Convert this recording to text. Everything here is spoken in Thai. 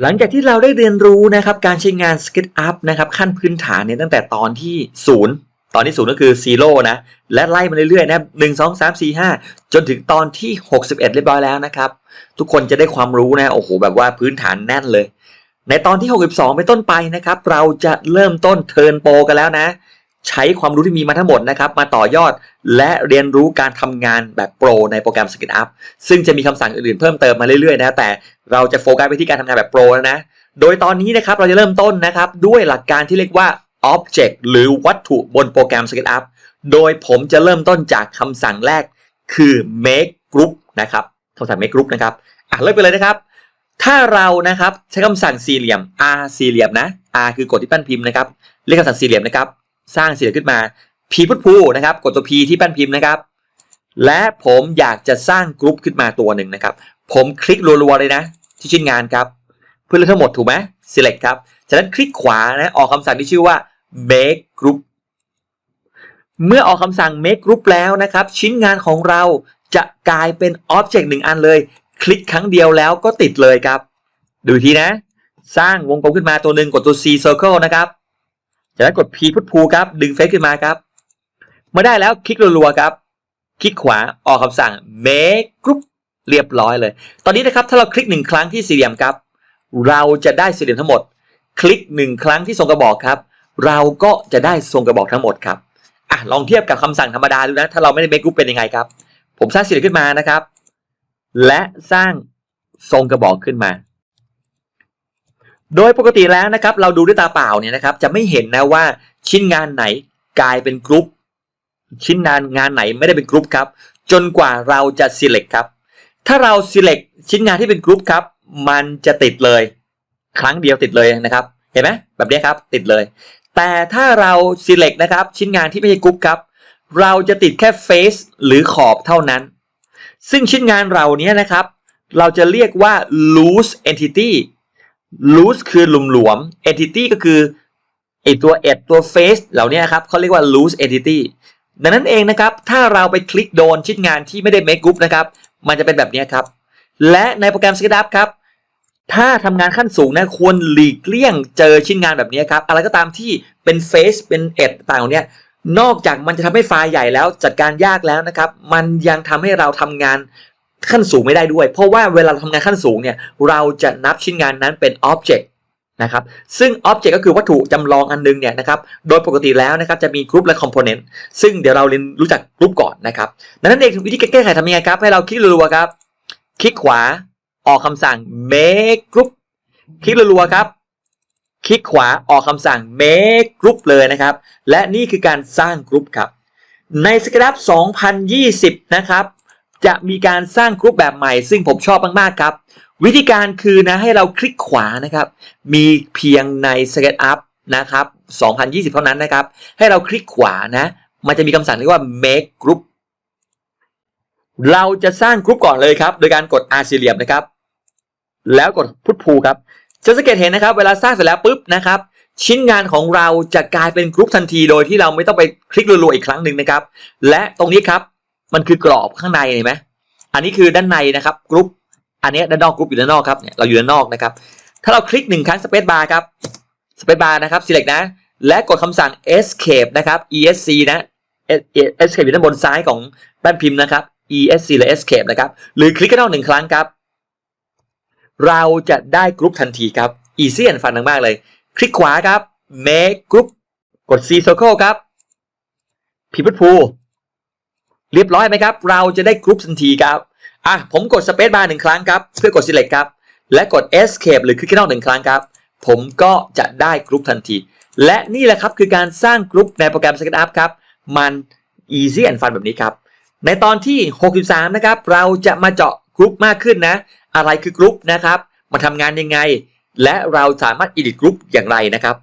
หลังจากที่เราได้เรียนรู้นะครับการใช้งาน SketchUp นะครับขั้นพื้นฐานเนี่ยตั้งแต่ตอนที่ 0 ตอนที่ 0 ก็คือ 0 นะ และไล่มาเรื่อยๆนะ1 2 3 4 5จนถึงตอนที่ 61 เรียบร้อยแล้วนะครับ ทุกคนจะได้ความรู้นะ โอ้โห แบบว่าพื้นฐานแน่นเลย ในตอนที่ 62เป็นต้นไปนะครับ เราจะเริ่มต้นเทิร์นโปรกันแล้วนะ ใช้ความรู้ที่มีมาทั้งหมดนะครับ มาต่อยอดและเรียนรู้การทำงานแบบโปรในโปรแกรม SketchUp ซึ่งจะมีคำสั่งอื่นๆเพิ่มเติมมาเรื่อยๆนะแต่เราจะโฟกัสไปที่การทำงานแบบโปรแล้วนะ โดยตอนนี้นะครับเราจะเริ่มต้นนะครับ ด้วยหลักการที่เรียกว่า Object หรือวัตถุบนโปรแกรม SketchUp โดยผมจะเริ่มต้นจากคำสั่งแรกคือ make group นะครับคำสั่ง make group นะครับอะเริ่มไปเลยนะครับ ถ้าเรานะครับใช้คำสั่งสี่เหลี่ยม r สี่เหลี่ยมนะ r คือกดที่แป้นพิมพ์นะครับเรียกคำสั่งสี่เหลี่ยมนะครับ สร้างสีเหลี่ยขึ้นมา p พุทพูนะครับ กดตัว p ที่แป้นพิมพ์นะครับ และผมอยากจะสร้างกรุ๊ปขึ้นมาตัวหนึ่งนะครับ ผมคลิกรัวๆเลยนะ ที่ชิ้นงานครับ เพื่อเลือกทั้งหมดถูกไหม select ครับ จากนั้นคลิกขวานะออกคำสั่งที่ชื่อว่า make group เมื่อออกคำสั่ง make group แล้วนะครับ ชิ้นงานของเราจะกลายเป็น object หนึ่งอันเลย คลิกครั้งเดียวแล้วก็ติดเลยครับ ดูอีกทีนะ สร้างวงกลมขึ้นมาตัวหนึ่งกดตัว C circle นะครับ จากนั้นกด P พุทพูครับ ดึงเฟซขึ้นมาครับ เมื่อได้แล้วคลิกรัวๆครับ คลิกขวาออกคำสั่ง make group เรียบร้อยเลย ตอนนี้นะครับถ้าเราคลิกหนึ่งครั้งที่สี่เหลี่ยมครับ เราจะได้สี่เหลี่ยมทั้งหมด คลิกหนึ่งครั้งที่ทรงกระบอกครับ เราก็จะได้ทรงกระบอกทั้งหมดครับอะลองเทียบกับคำสั่งธรรมดาดูนะ ถ้าเราไม่ได้ make group เป็นยังไงครับ ผมสร้างสี่เหลี่ยมขึ้นมานะครับ และสร้างทรงกระบอกขึ้นมา โดยปกติแล้วนะครับเราดูด้วยตาเปล่าเนี่ยนะครับจะไม่เห็นนะว่าชิ้นงานไหนกลายเป็นกรุ๊ปชิ้นงานงานไหนไม่ได้เป็นกรุ๊ปครับจนกว่าเราจะ select ครับ ถ้าเรา select ชิ้นงานที่เป็นกรุ๊ปครับมันจะติดเลย ครั้งเดียวติดเลยนะครับ เห็นไหมแบบนี้ครับติดเลย แต่ถ้าเรา select นะครับชิ้นงานที่ไม่ใช่กรุ๊ปครับเราจะติดแค่ face หรือขอบเท่านั้น ซึ่งชิ้นงานเราเนี้ยนะครับ เราจะเรียกว่า loose entity loose คือหลวม entity ก็คือไอตัว ed ตัว face เหล่านี้ครับเขาเรียกว่า loose entity ดังนั้นเองนะครับ ถ้าเราไปคลิกโดนชิ้นงานที่ไม่ได้ make group นะครับ มันจะเป็นแบบนี้ครับ และในโปรแกรม SketchUp ครับ ถ้าทำงานขั้นสูงนะควรหลีกเลี่ยงเจอชิ้นงานแบบนี้ครับ อะไรก็ตามที่เป็น face เป็น ed ต่างๆเหล่านี้นอกจากมันจะทำให้ไฟล์ใหญ่แล้วจัดการยากแล้วนะครับ มันยังทำให้เราทำงาน ขั้นสูงไม่ได้ด้วย เพราะว่าเวลาเราทำงานขั้นสูงเนี่ยเราจะนับชิ้นงานนั้นเป็น object นะครับซึ่ง object ก็คือวัตถุจำลองอันนึงเนี่ยนะครับโดยปกติแล้วนะครับจะมีกรุ๊ปและ component ซึ่งเดี๋ยวเราเรียนรู้จักกรุ๊ปก่อนนะครับดังนั้นเองวิธีแก้ไขทำยังไงครับ ให้เราคลิกรัวๆครับ คลิกขวาออกคำสั่ง make group คลิกรัวๆครับ คลิกขวาออกคำสั่ง make group เลยนะครับ และนี่คือการสร้างกรุ๊ปครับใน SketchUp 2020 นะครับ จะมีการสร้างกรุ๊ปแบบใหม่ ซึ่งผมชอบมากๆครับ วิธีการคือนะให้เราคลิกขวานะครับ มีเพียงใน SketchUp นะครับ 2020 เท่านั้นนะครับ ให้เราคลิกขวานะ มันจะมีคำสั่งเรียกว่า make group เราจะสร้างกรุ๊ปก่อนเลยครับ โดยการกด R สี่เหลี่ยมนะครับ แล้วกดพุทพูครับ จะสังเกตเห็นนะครับ เวลาสร้างเสร็จแล้วปุ๊บนะครับ ชิ้นงานของเราจะกลายเป็นกรุ๊ปทันที โดยที่เราไม่ต้องไปคลิกรัวๆอีกครั้งหนึ่งนะครับ และตรงนี้ครับ มันคือกรอบข้างในเห็นไหมอันนี้คือด้านในนะครับกรุ๊ปอันนี้ด้านนอกกรุ๊ปอยู่ด้านนอกครับเนี่ยเราอยู่ด้านนอกนะครับ ถ้าเราคลิกหนึ่งครั้งสเปซบาร์ครับสเปซบาร์นะครับ select นะ และกดคำสั่ง escape นะครับ esc นะ escape อยู่ด้านบนซ้ายของแป้นพิมพ์นะครับ esc หรือ escape นะครับ หรือคลิกกระนอกหนึ่งครั้งครับ เราจะได้กรุ๊ปทันทีครับ easy and fun มากๆเลย คลิกขวาครับ make group กด c circle ครับพิมพ์พู เรียบร้อยไหมครับ เราจะได้กรุ๊ปทันทีครับ อะ ผมกด Space Bar หนึ่งครั้งครับ เพื่อกด Select ครับ และกด Escape หรือคลิกที่นอกหนึ่งครั้งครับ ผมก็จะได้กรุ๊ปทันที และนี่แหละครับคือการสร้างกรุ๊ปในโปรแกรม SketchUp ครับ มัน easy and fun แบบนี้ครับ ในตอนที่ 63 นะครับ เราจะมาเจาะกรุ๊ปมากขึ้นนะ อะไรคือกรุ๊ปนะครับ มาทำงานยังไง และเราสามารถ edit กรุ๊ปอย่างไรนะครับ